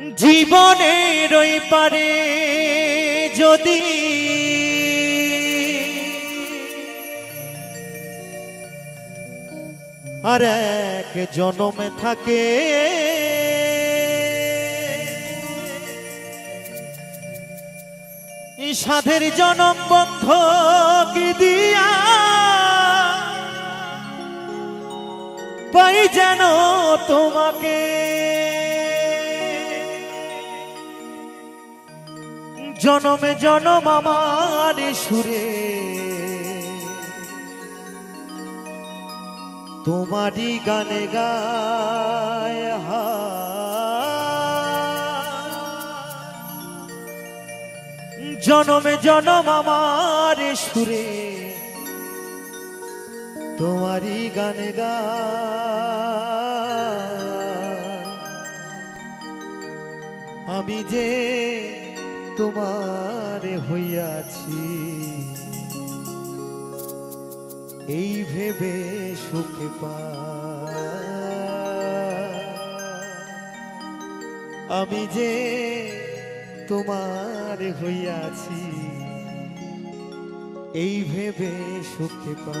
জীবনের ওই পারে যদি আর এক জনমে থাকে সাধের জনম বন্ধ দিয়া পাই যেন তোমাকে? জনমে জনম আমার সুরে। তোমারই গানে গায় জনমে জনম আমার সুরে। তোমারই গানে গায়। আমি যে তোমার হইয়াছি। এই ভেবে সুখে পা। আমি যে তোমার হইয়াছি এই ভেবে সুখে পা।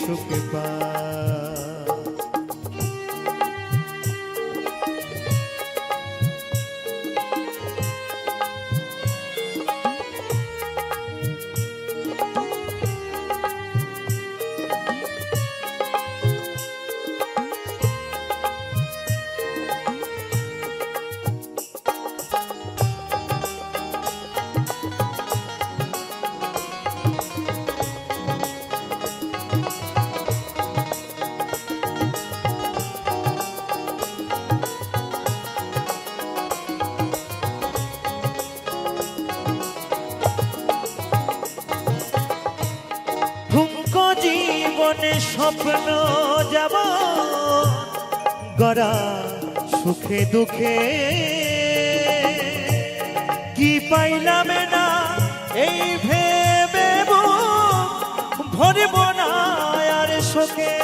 সুখে পাই স্বপ্ন যাব গড়া সুখে দুঃখে। কি পাইলাম না এই ভেবে ভরিব না আর শোকে।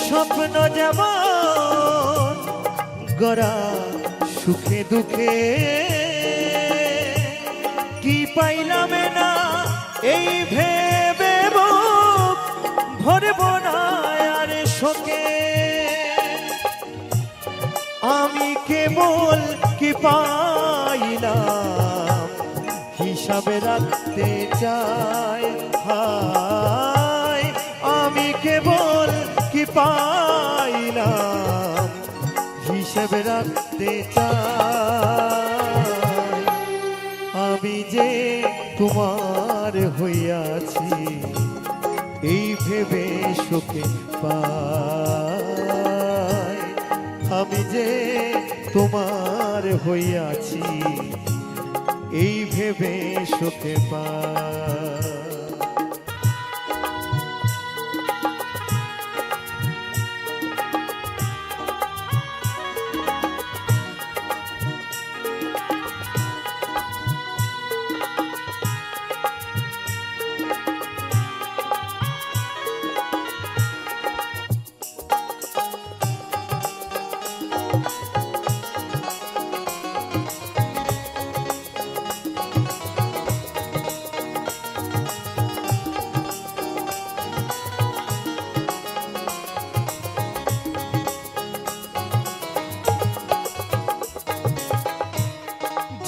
স্বপ্ন যেমন গড়া সুখে দুঃখে। কি পাইলাম না এই ভেবে ভরব না আর শোকে। আমি কেবল কি পাইলাম হিসাবে রাখতে চাই হায় পাইলাম, হিসাবে রাখতে চাই। আমি যে তোমার হইয়াছি, এই ভেবে সুখে পাই। আমি যে তোমার হইয়াছি, এই ভেবে সুখে পাই।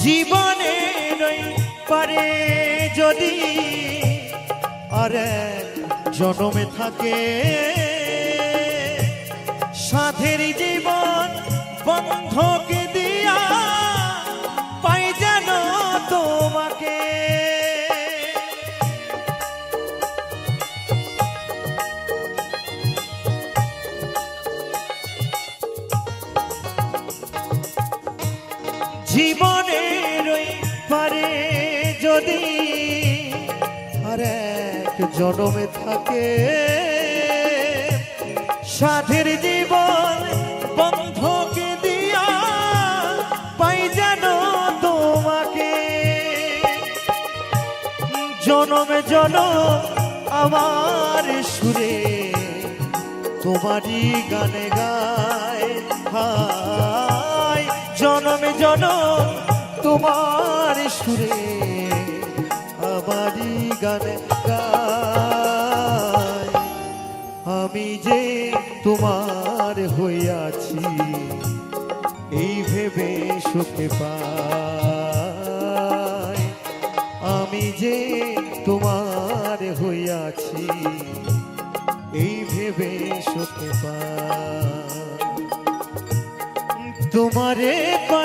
জীবনের ওই পারে যদি আরে জনমে থাকে, সাধের জীবন বন্ধকে দিয়া পাই যেন তোমাকে। জীবনের এক জনমে থাকে। সাধের জীবন বন্ধকে দিয়া পাই যেন তোমাকে। জনমে জনম আমার সুরে তোমারই গানে গায়। হায়, জনমে জনম তোমার সুরে। আমারই গানে আমি যে তোমার হইয়াছি, এই ভেবে সুখে পাই। আমি যে তোমার হইয়াছি, এই ভেবে সুখে পাই। তোমারে পাইলাম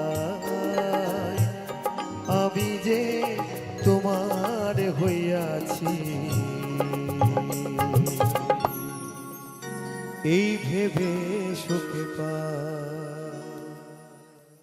তোমার হইয়াছি। এই ভেবে